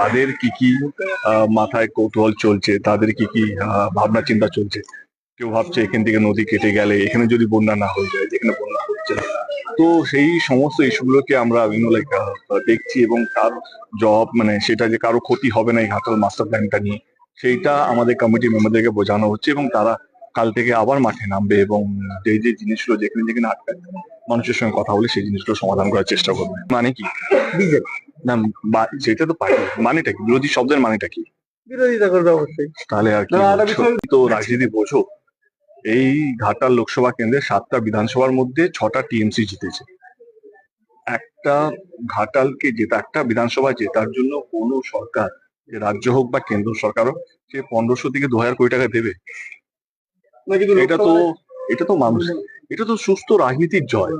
তাদের কি কি মাথায় কৌতূহল চলছে, তাদের কি কি ভাবনা চিন্তা চলছে। কেউ ভাবছে এখান থেকে নদী কেটে গেলে এখানে যদি বন্যা না হয়ে যায়, যেখানে বন্যা হচ্ছে। তো সেই সমস্ত ইস্যুগুলোকে আমরা লাইক দেখছি এবং তার জব মানে সেটা যে কারও ক্ষতি হবে না এই ঘাটাল মাস্টার প্ল্যানটা নিয়ে, সেইটা আমাদের কমিটি মেম্বারদেরকে বোঝানো হচ্ছে এবং তারা কাল থেকে আবার মাঠে নামবে এবং যে যে জিনিসগুলো যেখানে যেখানে আটকায় মানুষের সঙ্গে কথা বলে সেই জিনিসগুলো সমাধান করার চেষ্টা করবে। মানে কি? বিজেপি। না বা- সেটা তো পার্টি মানেটা কি? বিরোধী শব্দের মানেটা কি? বিরোধিতা করবে অবশ্যই। তাহলে আর কি না, আরেকটা বলছো? তো রাজনীতি বোঝো এই ঘাটাল লোকসভা কেন্দ্রে সাতটা বিধানসভার মধ্যে ছটা টিএমসি জিতেছে। একটা ঘাটালকে জেতা একটা বিধানসভা জেতার জন্য কোন সরকার যে রাজ্য হোক বা কেন্দ্র সরকার হোক সে পনেরোশো থেকে দু হাজার কোটি টাকা দেবে। না কিন্তু এটা তো এটা তো মানুষ এটা তো সুস্থ রাজনীতির জয়।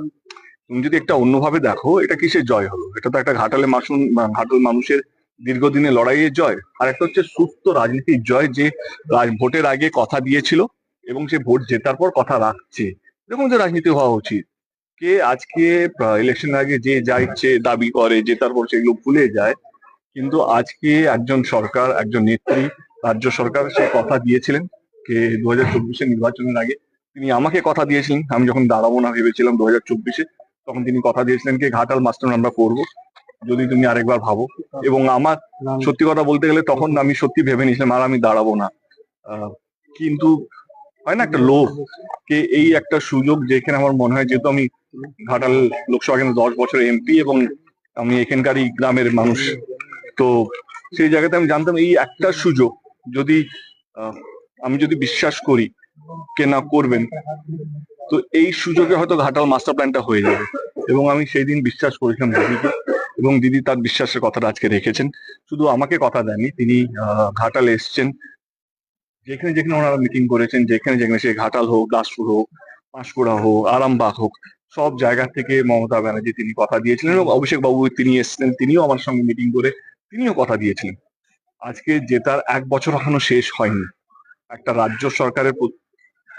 তুমি যদি একটা অন্যভাবে দেখো, এটা কিসের জয় হলো? এটা তো একটা ঘাটালে মাসুন ঘাটাল মানুষের দীর্ঘদিনের লড়াইয়ের জয়। আর একটা হচ্ছে সুস্থ রাজনীতির জয় যে ভোটের আগে কথা দিয়েছিল এবং সে ভোট জেতার পর কথা রাখছে। এরকম যে রাজনীতি হওয়া উচিত। কে আজকে ইলেকশন আগে যে যা ইচ্ছে দাবি করে, জেতার পর সেগুলো ভুলে যায়, কিন্তু আজকে একজন সরকার, একজন নেত্রী, রাজ্য সরকার সে কথা দিয়েছিলেন কে দু হাজার চব্বিশের নির্বাচনের আগে। তিনি আমাকে কথা দিয়েছিলেন। আমি যখন দাঁড়াবো না ভেবেছিলাম দু হাজার চব্বিশে। তখন তিনি কথা দিয়েছিলেন কি ঘাটাল মাস্টার আমরা করব যদি তুমি আরেকবার ভাবো। এবং আমার সত্যি কথা বলতে গেলে তখন আমি সত্যি ভেবে নিয়েছিলাম আর আমি দাঁড়াবো না। কিন্তু হয় না একটা লোভ কে এই একটা সুযোগ যেখানে আমার মনে হয় যেহেতু আমি ঘাটাল লোকসভা কেন্দ্রে দশ বছর এমপি এবং আমি এখানকারই গ্রামের মানুষ তো সেই জায়গাতে আমি জানতাম এই একটা সুযোগ যদি আহ, আমি যদি বিশ্বাস করি কে না করবেন তো এই সুযোগে হয়তো ঘাটাল মাস্টার প্ল্যানটা হয়ে যাবে। এবং আমি সেই দিন বিশ্বাস করেছিলাম দিদিকে, এবং দিদি তার বিশ্বাসের কথাটা আজকে রেখেছেন। শুধু আমাকে কথা দেননি, তিনি ঘাটালে এসছেন। যেখানে যেখানে ওনারা মিটিং করেছেন, যেখানে যেখানে সে ঘাটাল হোক, দাসপুর হোক, পাঁশকুড়া হোক, আরামবাগ হোক, সব জায়গা থেকে মমতা ব্যানার্জি তিনি কথা দিয়েছিলেন, এবং অভিষেক বাবু তিনি এসেছিলেন তিনিও আমার সঙ্গে মিটিং করে তিনিও কথা দিয়েছিলেন। আজকে জেতার এক বছর এখনও শেষ হয়নি। একটা রাজ্য সরকারের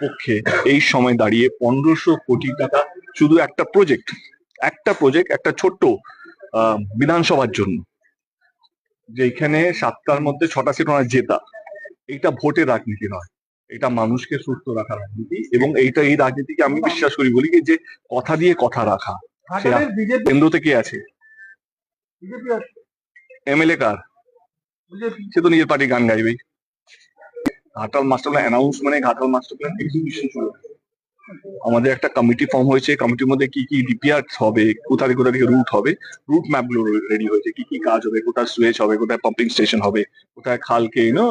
পক্ষে এই সময় দাঁড়িয়ে পনেরোশো কোটি টাকা শুধু একটা প্রজেক্ট একটা প্রজেক্ট একটা ছোট্ট বিধানসভার জন্য। যেখানে সাতটার মধ্যে ছটা সিট ওনার জেতা। এইটা ভোটের রাজনীতি নয়। এটা মানুষকে সুস্থ রাখার রাজনীতি এবং এইটা এই রাজনীতিকে আমি বিশ্বাস করি বলি যে কথা দিয়ে কথা রাখা। কেন্দ্র থেকে আছে। এমএলএ কার? সে তো নিজের পার্টি গান গাইবেই। ঘাটাল মাস্টার প্ল্যান অ্যানাউন্স মানে ঘাটাল মাস্টার প্ল্যান এক্সিকিউশন শুরু আমাদের একটা কমিটি ফর্ম হয়েছে কমিটির মধ্যে কি কি ডিপিআর হবে, কোথা থেকে কোথা থেকে রুট হবে রুট ম্যাপগুলো রেডি হয়েছে, কি কি কাজ হবে, কোথায় সুয়েজ হবে, কোথায় পাম্পিং স্টেশন হবে, কোথায় খালকে ইউনো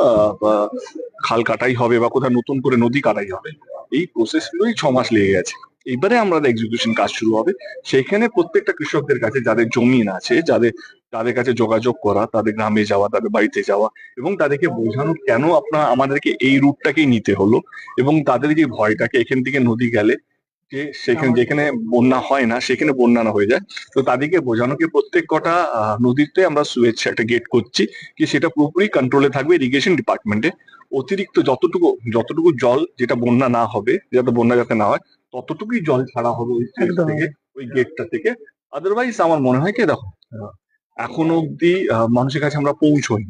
খাল কাটাই হবে, বা কোথায় নতুন করে নদী কাটাই হবে। এই প্রসেস গুলোই ছ মাস লেগে গেছে। এইবারে আমরা এক্সিকিউশন কাজ শুরু হবে। সেখানে প্রত্যেকটা কৃষকদের কাছে যাদের জমিন আছে, যাদের তাদের কাছে যোগাযোগ করা তাদের গ্রামে যাওয়া তাদের বাড়িতে যাওয়া এবং তাদেরকে বোঝানো কেন আপনার আমাদেরকে এই রুটটাকেই নিতে হলো এবং তাদের যে ভয়টাকে এখান থেকে নদী গেলে যে সেখানে যেখানে বন্যা হয় না সেখানে বন্যা না হয়ে যায়। তো তাদেরকে বোঝানো কি প্রত্যেক কটা নদীতে আমরা সুয়েজ একটা গেট করছি কি সেটা পুরোপুরি কন্ট্রোলে থাকবে ইরিগেশন ডিপার্টমেন্টে অতিরিক্ত যতটুকু যতটুকু জল যেটা বন্যা না হবে যাতে বন্যা যাতে না হয় ততটুকুই জল ছাড়া হবে ওই থেকে ওই গেটটা থেকে। আদারওয়াইজ আমার মনে হয় কি দেখো এখনও অব্দি মানুষের কাছে আমরা পৌঁছই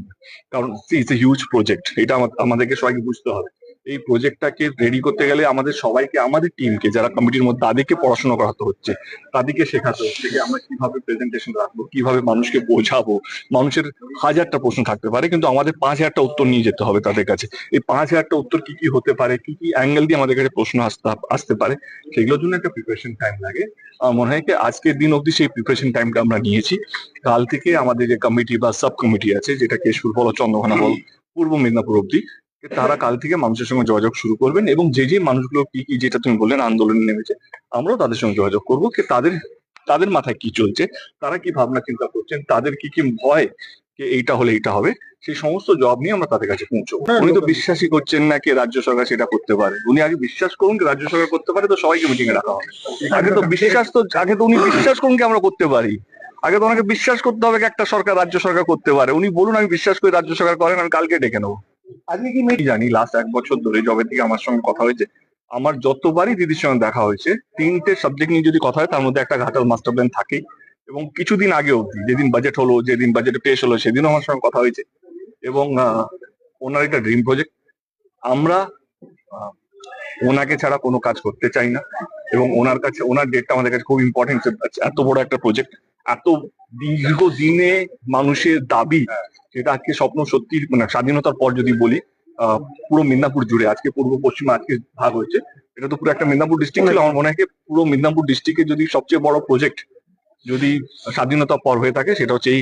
কারণ ইটস এ হিউজ প্রজেক্ট এটা আমাদেরকে সবাইকে বুঝতে হবে। এই প্রজেক্টটাকে রেডি করতে গেলে আমাদের সবাইকে, আমাদের টিমকে যারা কমিটির মধ্যে, তাদেরকে পড়াশোনা করাতে হচ্ছে। তাদেরকে শেখাতে হচ্ছে যে আমরা কীভাবে প্রেজেন্টেশন রাখব, কীভাবে মানুষকে বোঝাবো। মানুষের হাজারটা প্রশ্ন থাকতে পারে, কিন্তু আমাদের পাঁচ হাজারটা উত্তর নিয়ে যেতে হবে তাদের কাছে। এই পাঁচ হাজারটা উত্তর কি কি হতে পারে, কি কি অ্যাঙ্গেল দিয়ে আমাদের কাছে প্রশ্ন আসতে আসতে পারে, সেগুলোর জন্য একটা প্রিপারেশন টাইম লাগে। আমার মনে হয় কি, আজকের দিন অবধি সেই প্রিপারেশন টাইমটা আমরা নিয়েছি। কাল থেকে আমাদের যে কমিটি বা সাব কমিটি আছে যেটা কেশপুর বল চন্দ্রকোনা বল, পূর্ব মেদিনীপুর অব্দি তারা কাল থেকে মানুষের সঙ্গে যোগাযোগ শুরু করবেন এবং যে যে মানুষগুলো কি কি যেটা তুমি বললেন আন্দোলনে নেমেছে আমরাও তাদের সঙ্গে যোগাযোগ করব কি তাদের তাদের মাথায় কি চলছে তারা কি ভাবনা চিন্তা করছেন তাদের কি কি ভয় যে এইটা হলে এইটা হবে সেই সমস্ত জব নিয়ে আমরা তাদের কাছে পৌঁছবো। উনি তো বিশ্বাসই করছেন না কি রাজ্য সরকার সেটা করতে পারে। উনি আগে বিশ্বাস করুন কি রাজ্য সরকার করতে পারে তো সবাইকে মিটিং এ রাখা হবে। আগে তো বিশ্বাস তো আগে তো উনি বিশ্বাস করুন কি আমরা করতে পারি। আগে তো ওনাকে বিশ্বাস করতে হবে কি একটা সরকার রাজ্য সরকার করতে পারে। উনি বলুন আমি বিশ্বাস করি রাজ্য সরকার করেন আমি কালকে ডেকে নেব। আজকে কি আমি জানি? লাস্ট এক বছর ধরে জবে থেকে আমার সঙ্গে কথা হয়েছে। আমার যতবারই দিদির সঙ্গে দেখা হয়েছে, তিনটে সাবজেক্ট নিয়ে যদি কথা হয়, তার মধ্যে একটা ঘাটাল মাস্টার প্ল্যান থাকেই। এবং কিছুদিন আগে অবধি, যেদিন বাজেট হলো, যেদিন বাজেট পেশ হলো, সেদিনও আমার সঙ্গে কথা হয়েছে। এবং ওনার একটা ড্রিম প্রজেক্ট আমরা ওনাকে ছাড়া কোনো কাজ করতে চাই না। এবং ওনার কাছে, ওনার ডেটটা আমাদের কাছে খুব ইম্পর্টেন্ট এত বড় একটা প্রজেক্ট এত দীর্ঘ দিনে মানুষের দাবি সেটা আজকে স্বপ্ন সত্যি মানে স্বাধীনতার পর যদি বলি পুরো মিদনাপুর জুড়ে, আজকে পূর্ব, পশ্চিমে আজকে ভাগ হয়েছে। এটা তো পুরো একটা মিদনাপুর ডিস্ট্রিক্ট ছিল। আমার মনে হয় পুরো মিদনাপুর ডিস্ট্রিক্টে যদি সবচেয়ে বড় প্রজেক্ট যদি স্বাধীনতা পর হয়ে থাকে, সেটা হচ্ছে এই